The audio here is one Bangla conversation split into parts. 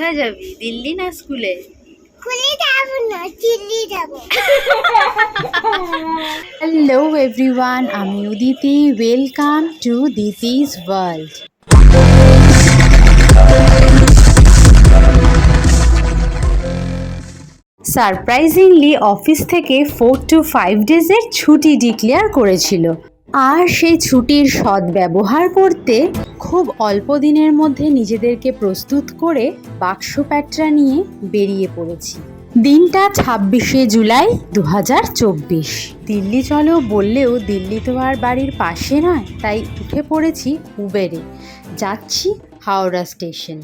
কোথায় যাবি? দিল্লি না স্কুলে খুলে যাব না চিল্লি যাব। হ্যালো এভরিওয়ান আমি Uditi. Welcome to Diti's world surprisingly office থেকে ফোর টু ফাইভ ডেজের ছুটি ডিক্লেয়ার করেছিল। আর সেই ছুটির সদ্ব্যবহার করতে খুব অল্প দিনের মধ্যে নিজেদেরকে প্রস্তুত করে বাক্স প্যাটরা নিয়ে বেরিয়ে পড়েছি। দিনটা ছাব্বিশে জুলাই দু হাজার চব্বিশ। দিল্লি চলো বললেও দিল্লি তো আর বাড়ির পাশে নয়, তাই উঠে পড়েছি উবেরে। যাচ্ছি হাওড়া স্টেশন।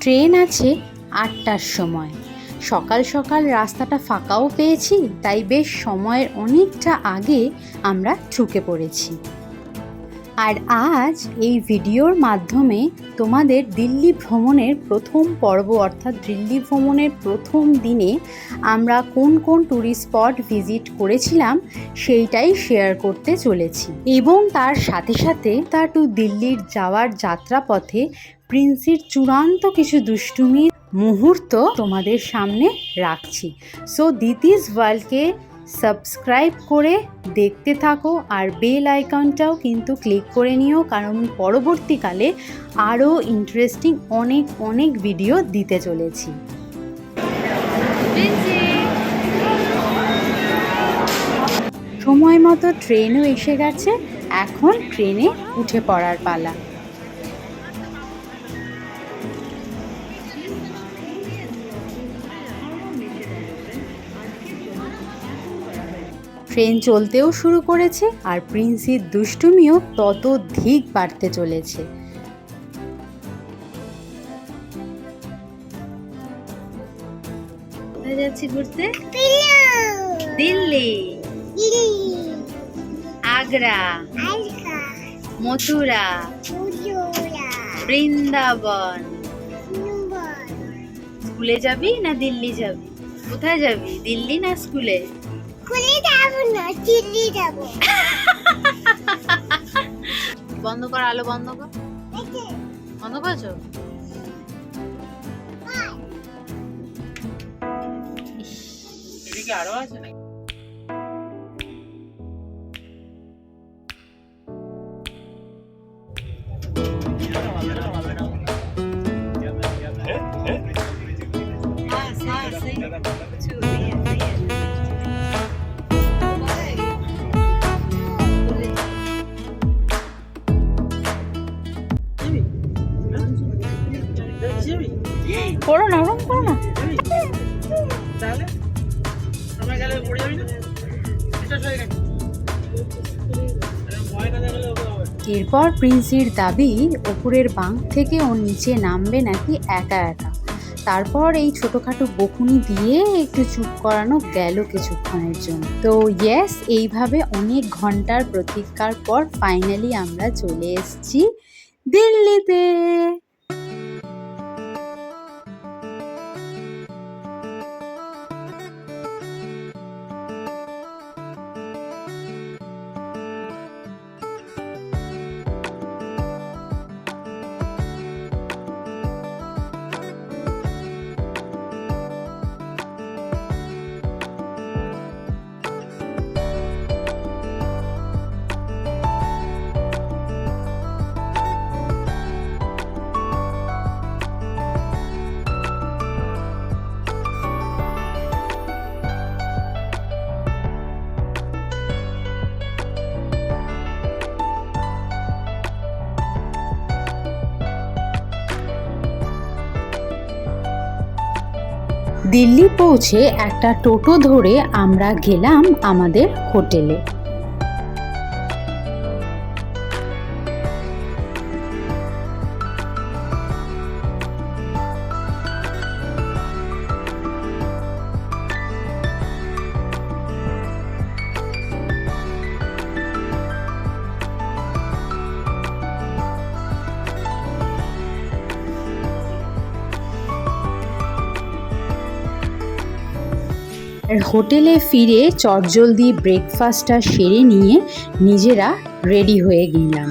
ট্রেন আছে আটটার সময়। সকাল সকাল রাস্তাটা ফাঁকাও পেয়েছি, তাই বেশ সময়ের অনেকটা আগে আমরা ঢুকে পড়েছি। আর আজ এই ভিডিওর মাধ্যমে তোমাদের দিল্লি ভ্রমণের প্রথম পর্ব, অর্থাৎ দিল্লি ভ্রমণের প্রথম দিনে আমরা কোন কোন ট্যুরিস্ট স্পট ভিজিট করেছিলাম, সেইটাই শেয়ার করতে চলেছি। এবং তার সাথে সাথে তা টু দিল্লির যাওয়ার যাত্রাপথে প্রিন্সির চূড়ান্ত কিছু দুষ্টুমির মুহূর্ত তোমাদের সামনে রাখছি। সো দিতিস ওয়ার্ল্ডকে সাবস্ক্রাইব করে দেখতে থাকো আর বেল আইকনটাও কিন্তু ক্লিক করে নিও, কারণ পরবর্তীকালে আরও ইন্টারেস্টিং অনেক অনেক ভিডিও দিতে চলেছি। সময় মতো ট্রেনও এসে গেছে, এখন ট্রেনে উঠে পড়ার পালা। ট্রেন চলতেও শুরু করেছে আর প্রিন্সির দুষ্টুমিও তত ধিক বাড়তে চলেছে। কোথায় যাচ্ছি ঘুরতে? দিল্লি। আগ্রা। মথুরা। বৃন্দাবন। স্কুলে যাবি না দিল্লি যাবি? কোথায় যাবি? দিল্লি না স্কুলে? খুলে যাব না চিল্লি যাব। বন্ধ কর আলো বন্ধ কর। বন্ধ করছ? এদিকে আরও আছে নাকি? করো না ওরম করো না। এরপর প্রিন্সির দাবি ওপরের বাঁক থেকে ও নিচে নামবে নাকি একা একা। তারপর এই ছোটোখাটো বকুনি দিয়ে একটু চুপ করানো গেল কিছুক্ষণের জন্য। তো ইয়েস এইভাবে অনেক ঘণ্টার প্রতীক্ষার পর ফাইনালি আমরা চলে এসেছি দিল্লিতে। দিল্লি পৌঁছে একটা টোটো ধরে আমরা গেলাম আমাদের হোটেলে। হোটেলে ফিরে চটজলদি ব্রেকফাস্টটা সেরে নিয়ে নিজেরা রেডি হয়ে গেলাম।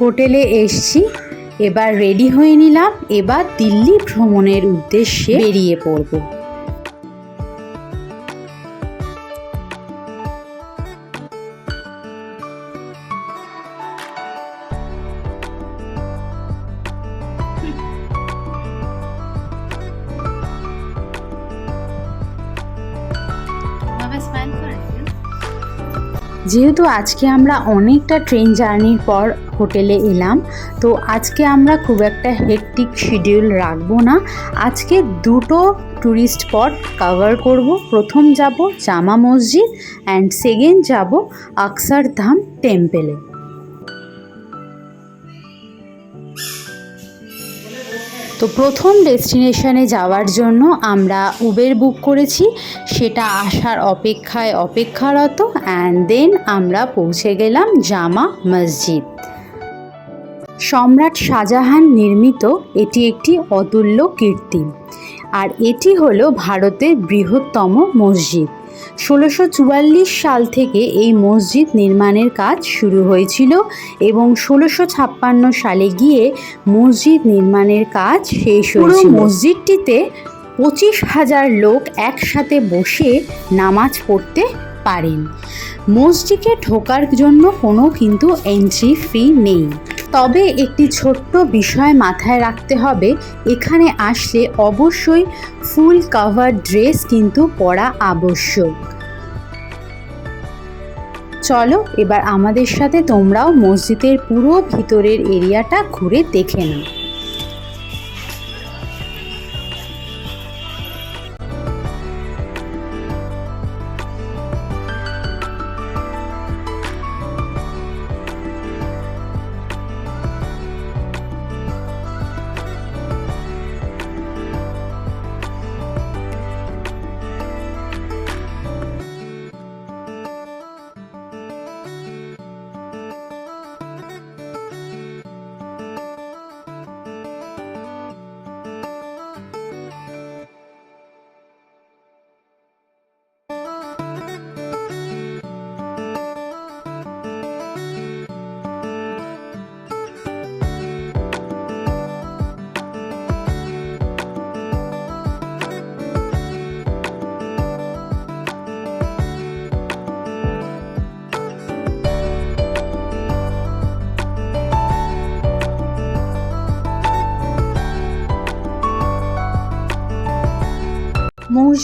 হোটেলে এসছি, এবার রেডি হয়ে নিলাম, এবার দিল্লি ভ্রমণের উদ্দেশ্যে বেরিয়ে পড়ব। যেহেতু আজকে আমরা অনেকটা ট্রেন জার্নির পর হোটেলে এলাম, তো আজকে আমরা খুব একটা হেকটিক শিডিউল রাখব না। আজকে দুটো ট্যুরিস্ট স্পট কভার করব। প্রথম যাব জামা মসজিদ অ্যান্ড সেকেন্ড যাব আকসারধাম টেম্পেলে তো প্রথম ডেস্টিনেশনে যাওয়ার জন্য আমরা উবের বুক করেছি, সেটা আসার অপেক্ষায় অপেক্ষারত অ্যান্ড দেন আমরা পৌঁছে গেলাম জামা মসজিদ। সম্রাট শাহজাহান নির্মিত এটি একটি অতুল্য কীর্তি, আর এটি হলো ভারতের বৃহত্তম মসজিদ। ষোলোশো চুয়াল্লিশ সাল থেকে এই মসজিদ নির্মাণের কাজ শুরু হয়েছিল এবং ষোলোশো ছাপ্পান্ন সালে গিয়ে মসজিদ নির্মাণের কাজ শেষ হয়েছিল। মসজিদটিতে পঁচিশ হাজার লোক একসাথে বসে নামাজ পড়তে পারেন। মসজিদে ঢোকার জন্য কোনো কিন্তু এন্ট্রি ফি নেই। তবে একটি ছোট্ট বিষয় মাথায় রাখতে হবে। এখানে আসলে অবশ্যই ফুল কাভার ড্রেস কিন্তু পরা আবশ্যক। চলো, এবার আমাদের সাথে তোমরাও মসজিদের পুরো ভিতরের এরিয়াটা ঘুরে দেখে নাও।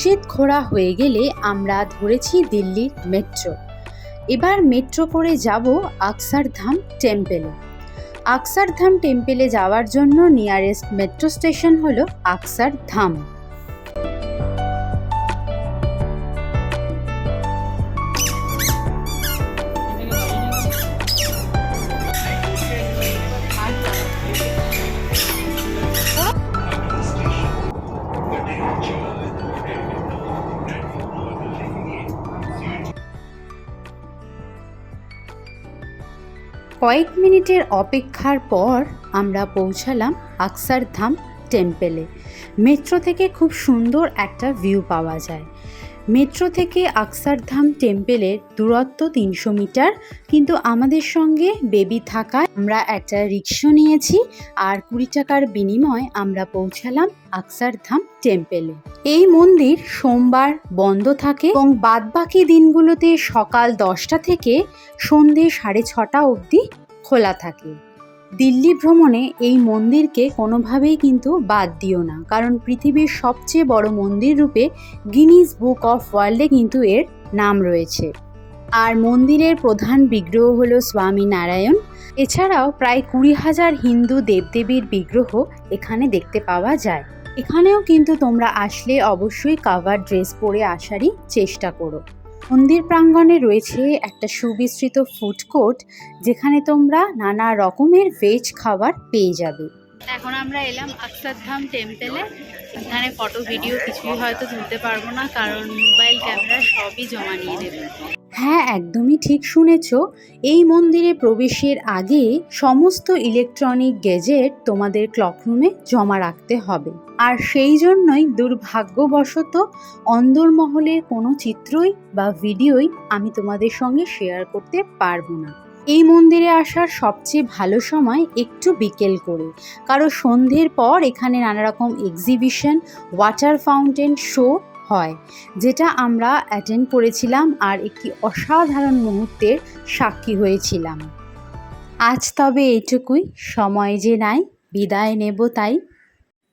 মসজিদ ঘোরা হয়ে গেলে আমরা ধরেছি দিল্লির মেট্রো। এবার মেট্রো করে যাব আকসারধাম টেম্পেলে। আকসারধাম টেম্পেলে যাওয়ার জন্য নিয়ারেস্ট মেট্রো স্টেশন হলো আকসারধাম। কয়েক মিনিটের অপেক্ষার পর আমরা পৌঁছালাম আকসারধাম টেম্পেলে। মেট্রো থেকে খুব সুন্দর একটা ভিউ পাওয়া যায়। মেট্রো থেকে আকসারধাম টেম্পেলের দূরত্ব তিনশো মিটার, কিন্তু আমাদের সঙ্গে বেবি থাকায় আমরা একটা রিক্সা নিয়েছি আর কুড়ি টাকার বিনিময়ে আমরা পৌঁছালাম আকসারধাম টেম্পেলে। এই মন্দির সোমবার বন্ধ থাকে এবং বাদবাকি দিনগুলোতে সকাল দশটা থেকে সন্ধে সাড়ে ছটা অবধি খোলা থাকে। দিল্লি ভ্রমণে এই মন্দিরকে কোনোভাবেই কিন্তু বাদ দিও না। কারণ পৃথিবীর সবচেয়ে বড় মন্দির রূপে গিনিজ বুক অফ ওয়ার্ল্ডে কিন্তু এর নাম রয়েছে। আর মন্দিরের প্রধান বিগ্রহ হলো স্বামী নারায়ণ। এছাড়াও প্রায় কুড়ি হাজার হিন্দু দেবদেবীর বিগ্রহ এখানে দেখতে পাওয়া যায়। এখানেও কিন্তু তোমরা আসলে অবশ্যই কাভার ড্রেস পরে আসারই চেষ্টা করো। মন্দির প্রাঙ্গণে রয়েছে একটা সুবিস্তৃত ফুড কোর্ট যেখানে তোমরা নানা রকমের ভেজ খাবার পেয়ে যাবে। এখন আমরা এলাম আকসারধাম টেম্পেলে এখানে ফটো ভিডিও কিছুই হয়তো তুলতে পারব না কারণ মোবাইল ক্যামেরা সবই জমা নিয়ে নেবে হ্যাঁ একদমই ঠিক শুনেছ। এই মন্দিরে প্রবেশের আগে সমস্ত ইলেকট্রনিক গ্যাজেট তোমাদের ক্লকরুমে জমা রাখতে হবে। আর সেই জন্যই দুর্ভাগ্যবশত অন্দরমহলের কোনো চিত্রই বা ভিডিওই আমি তোমাদের সঙ্গে শেয়ার করতে পারব না। এই মন্দিরে আসার সবচেয়ে ভালো সময় একটু বিকেল করে। কারণ সন্ধ্যের পর এখানে নানা রকম এক্সিবিশন ওয়াটার ফাউন্টেন শো হয়, যেটা আমরা অ্যাটেন্ড করেছিলাম আর একটি অসাধারণ মুহূর্তের সাক্ষী হয়েছিলাম। আজ তবে এইটুকুই। সময় যে নাই, বিদায় নেব তাই।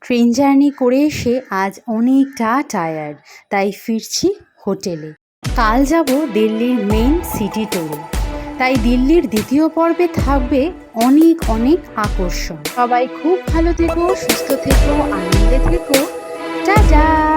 ট্রেন জার্নি করে এসে আজ অনেকটা টায়ার্ড তাই ফিরছি হোটেলে। কাল যাব দিল্লির মেইন সিটি ট্যুরে তাই দিল্লির দ্বিতীয় পর্বে থাকবে অনেক অনেক আকর্ষণ। সবাই খুব ভালো থেকো, সুস্থ থেকো, আনন্দে থেকো। টাটা!